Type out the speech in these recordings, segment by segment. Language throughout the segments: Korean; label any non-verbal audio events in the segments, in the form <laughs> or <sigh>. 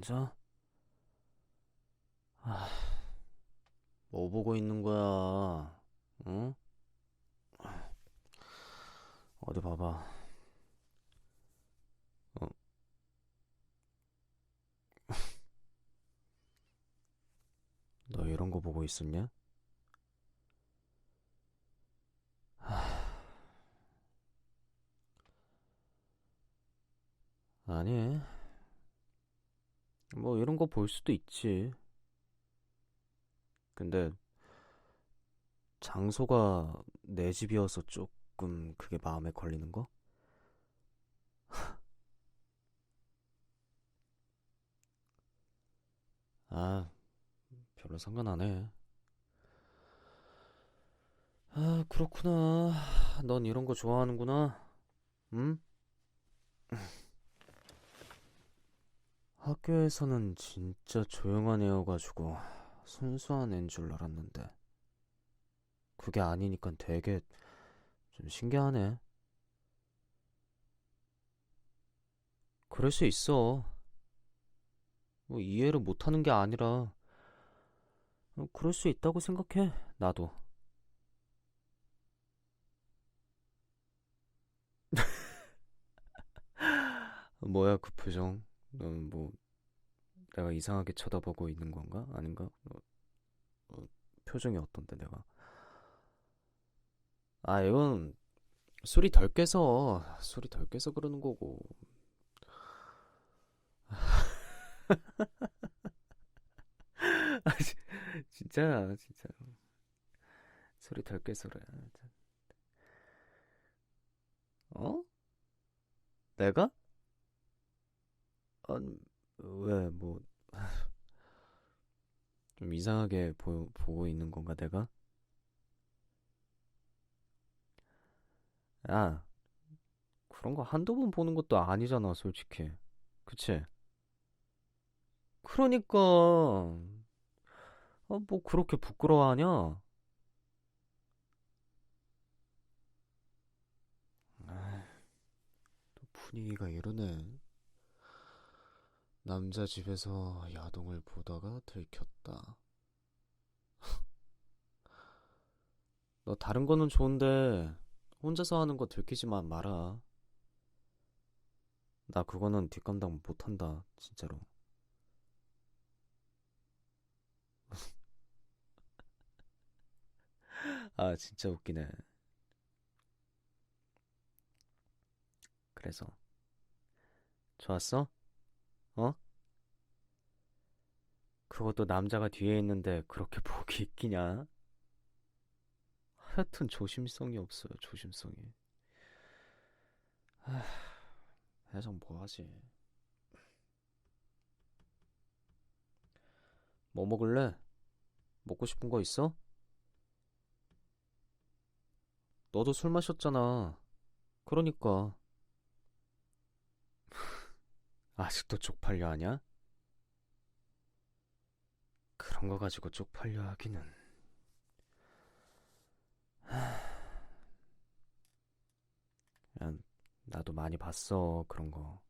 앉아. 아, 뭐 보고 있는 거야? 응? 어디 봐봐. 어. <laughs> 너 이런 거 보고 있었냐? <sighs> 아니, 뭐 이런 거 볼 수도 있지. 근데 장소가 내 집이어서 조금 그게 마음에 걸리는 거? <laughs> 아, 별로 상관 안 해. 아, 그렇구나. 넌 이런 거 좋아하는구나. 응? 학교에서는 진짜 조용한 애여가지고 순수한 애인 줄 알았는데 그게 아니니까 되게 좀 신기하네. 그럴 수 있어. 뭐 이해를 못하는 게 아니라 어, 그럴 수 있다고 생각해. 나도. <laughs> 뭐야 그 표정? 넌뭐 내가 이상하게 쳐다보고 있는 건가? 아닌가? 어, 어, 표정이 어떤데 내가? 아 이건 술이 덜 깨서 술이 덜 깨서 그러는 거고. 아, 지- 진짜 진짜 술이 덜 깨서 그래. 어? 내가? 아, 왜, 뭐, <sighs> 좀 이상하게 보, 보고 있는 건가, 내가? 야, 그런 거 한두 번 보는 것도 아니잖아, 솔직히. 그치? 그러니까, 아, 뭐, 그렇게 부끄러워하냐? 아, 또 분위기가 이러네. 남자 집에서 야동을 보다가 들켰다. <laughs> 너 다른 거는 좋은데, 혼자서 하는 거 들키지만 마라. 나 그거는 뒷감당 못한다, 진짜로. <laughs> 아, 진짜 웃기네. 그래서, 좋았어? 어? 그것도 남자가 뒤에 있는데 그렇게 <laughs> 복이 있기냐? 하여튼 조심성이 없어요, 조심성이. 하, 해서 뭐 하지? 뭐 먹을래? 먹고 싶은 거 있어? 너도 술 마셨잖아. 그러니까. 아직도 쪽팔려 하냐? 그런 거 가지고 쪽팔려 하기는. 야, <sighs> 나도 많이 봤어, 그런 거.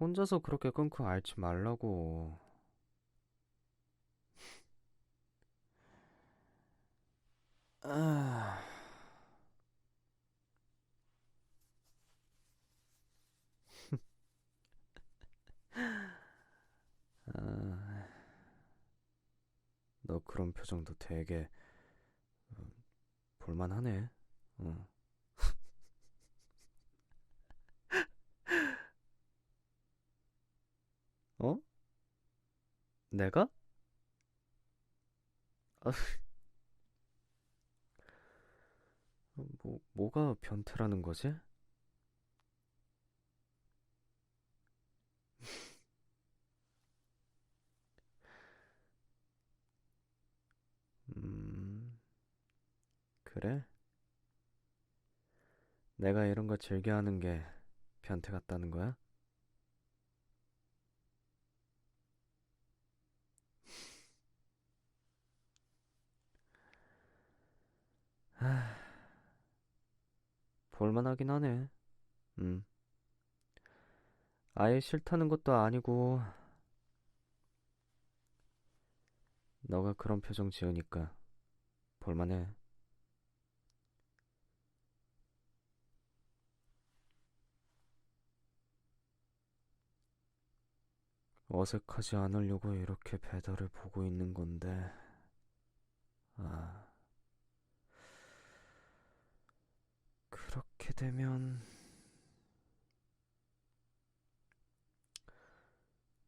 혼자서 그렇게 끙끙 앓지 말라고. <sighs> 아, 아, 너 그런 표정도 되게 어, 볼만하네. 어. <laughs> 어? 내가? 아, <laughs> 뭐, 뭐가 변태라는 거지? 그래? 내가 이런 거 즐겨하는 게 변태 같다는 거야? 볼만하긴 하네. 음. 아예 싫다는 것도 아니고, 너가 그런 표정 지으니까 볼만해. 어색하지 않으려고 이렇게 배달을 보고 있는 건데, 아, 그렇게 되면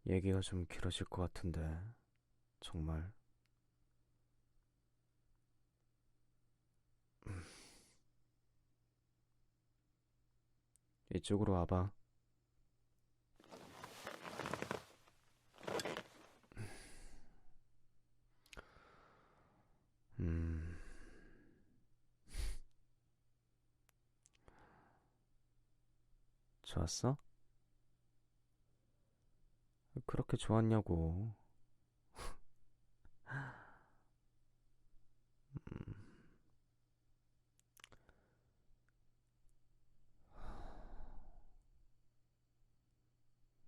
얘기가 좀 길어질 것 같은데, 정말. 음. 이쪽으로 와봐. 좋았어? 그렇게 좋았냐고. 음,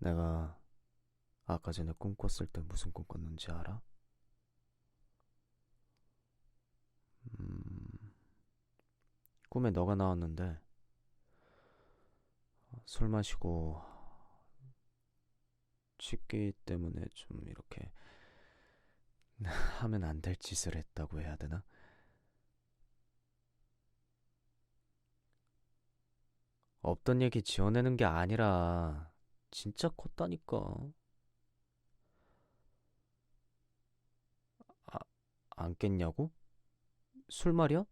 내가 아까 전에 꿈 꿨을 때 무슨 꿈 꿨는지 알아? 음, 꿈에 너가 나왔는데 술 마시고 취기 때문에 좀 이렇게 <laughs> 하면 안 될 짓을 했다고 해야 되나? 없던 얘기 지어내는 게 아니라 진짜 컸다니까. 아, 안 깼냐고? 술 말이야?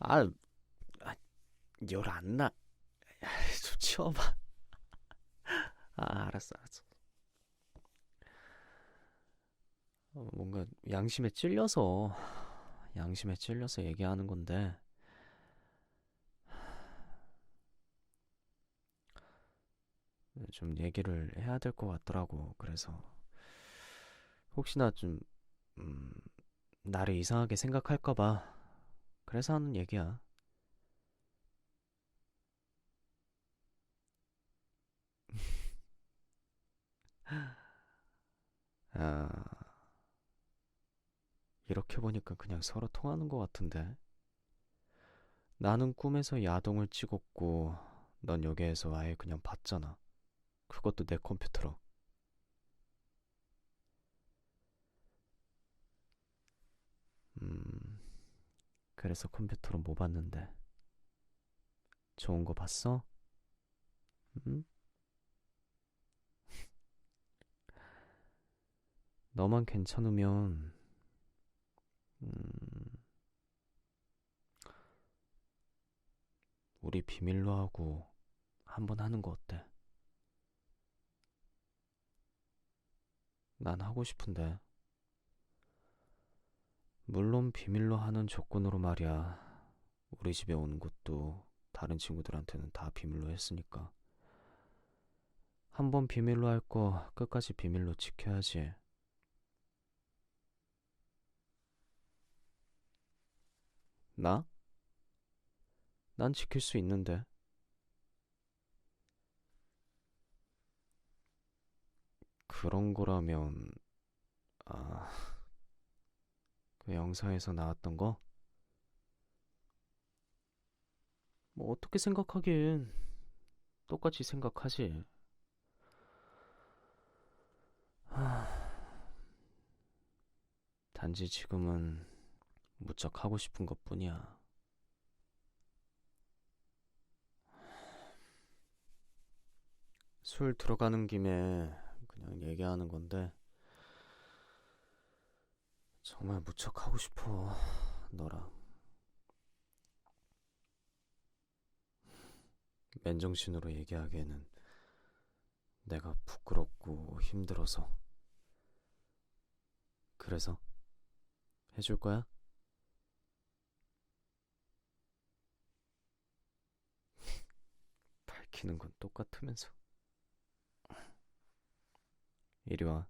아, 아, 열 안 나. 야, 좀 치워봐. 아, 알았어, 알았어. 어, 뭔가 양심에 찔려서, 양심에 찔려서 얘기하는 건데, 좀 얘기를 해야 될 것 같더라고. 그래서, 혹시나 좀, 음, 나를 이상하게 생각할까 봐. 그래서 하는 얘기야. <laughs> 아, 이렇게 보니까 그냥 서로 통하는 것 같은데. 나는 꿈에서 야동을 찍었고, 넌 여기에서 아예 그냥 봤잖아. 그것도 내 컴퓨터로. 그래서 컴퓨터로 뭐 봤는데. 좋은 거 봤어? 음? <laughs> 너만 괜찮으면, 음, 우리 비밀로 하고 한번 하는 거 어때? 난 하고 싶은데. 물론 비밀로 하는 조건으로 말이야. 우리 집에 오는 것도 다른 친구들한테는 다 비밀로 했으니까. 한 번 비밀로 할 거 끝까지 비밀로 지켜야지. 나? 난 지킬 수 있는데. 그런 거라면, 아, 그 영상에서 나왔던 거? 뭐 어떻게 생각하긴 똑같이 생각하지. 하, 단지 지금은 무척 하고 싶은 것 뿐이야. 술 들어가는 김에 그냥 얘기하는 건데 정말 무척 하고 싶어 너랑 맨정신으로 얘기하기에는 내가 부끄럽고 힘들어서. 그래서 해줄 거야? <laughs> 밝히는 건 똑같으면서. 이리 와